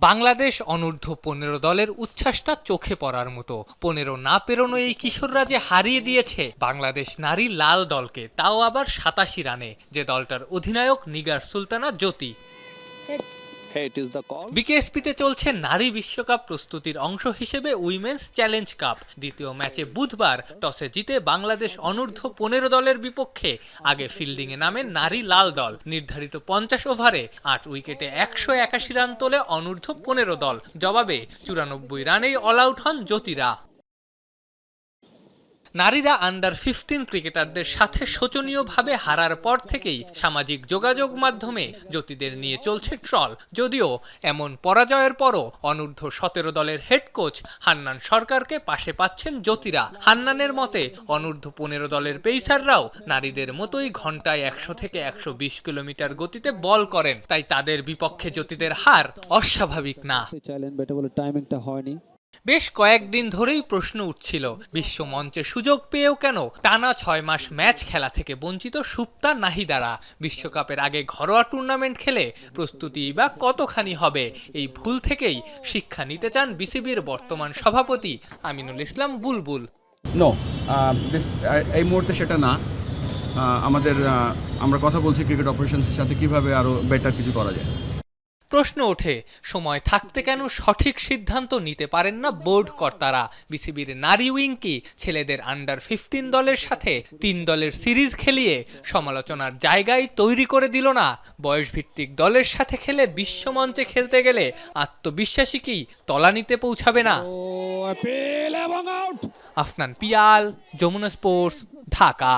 বাংলাদেশ অনূর্ধ্ব পনেরো দলের উচ্ছ্বাসটা চোখে পড়ার মতো। পনেরো না পেরোনো এই কিশোররা যে হারিয়ে দিয়েছে। বাংলাদেশ নারী লাল দলকে, তাও আবার সাতাশি রানে, যে দলটার অধিনায়ক নিগার সুলতানা জ্যোতি। বিকেএসপিতে চলছে নারী বিশ্বকাপ প্রস্তুতির অংশ হিসেবে উইমেন্স চ্যালেঞ্জ কাপ। দ্বিতীয় ম্যাচে বুধবার টসে জিতে বাংলাদেশ অনূর্ধ্ব পনেরো দলের বিপক্ষে আগে ফিল্ডিংয়ে নামে নারী লাল দল। নির্ধারিত পঞ্চাশ ওভারে আট উইকেটে একশো একাশি রান তোলে অনূর্ধ্ব পনেরো দল। জবাবে চুরানব্বই রানেই অল আউট হন জ্যোতিরা। নারীরা আন্ডার ফিফটিন ক্রিকেটারদের সাথে শোচনীয়ভাবে হারার পর থেকেই সামাজিক যোগাযোগ মাধ্যমে জ্যোতিদের নিয়ে চলছে ট্রল। যদিও এমন পরাজয়ের পরও অনূর্ধ্ব সতেরো দলের হেড কোচ হান্নান সরকারকে পাশে পাচ্ছেন জ্যোতিরা। হান্নানের মতে, অনূর্ধ্ব পনেরো দলের পেসাররাও নারীদের মতোই ঘন্টায় একশো থেকে একশো বিশ কিলোমিটার গতিতে বল করেন। তাই তাদের বিপক্ষে জ্যোতিদের হার অস্বাভাবিক না। বেশ কয়েকদিন ধরেই প্রশ্ন উঠছিল বিশ্ব মঞ্চে সুযোগ পেয়েও কেন টানা ছয় মাস ম্যাচ খেলা থেকে বঞ্চিত সুপ্তা নাহিদারা? বিশ্বকাপের আগে ঘরোয়া টুর্নামেন্ট খেলে প্রস্তুতি বা কতখানি হবে? এই ভুল থেকেই শিক্ষা নিতে চান বিসিবির বর্তমান সভাপতি আমিনুল ইসলাম বুলবুল। নো দিস এই মুহূর্তে সেটা না। আহ, আমাদের আমরা কথা বলছি ক্রিকেট অপারেশনসের সাথে কীভাবে আরও বেটার কিছু করা যায়। প্রশ্ন ওঠে, সময় থাকতে কেন সঠিক সিদ্ধান্ত নিতে পারেন না বোর্ড কর্তারা? বিসিবির নারী উইং কি? ছেলেদের আন্ডার ফিফটিন দলের সাথে তিন দলের সিরিজ খেলিয়ে সমালোচনার জায়গায় তৈরি করে দিল না? বয়সভিত্তিক দলের সাথে খেলে বিশ্বমঞ্চে খেলতে গেলে আত্মবিশ্বাসী কি তলানিতে পৌঁছাবে না? আফনান পিয়াল, যমুনা স্পোর্টস ঢাকা।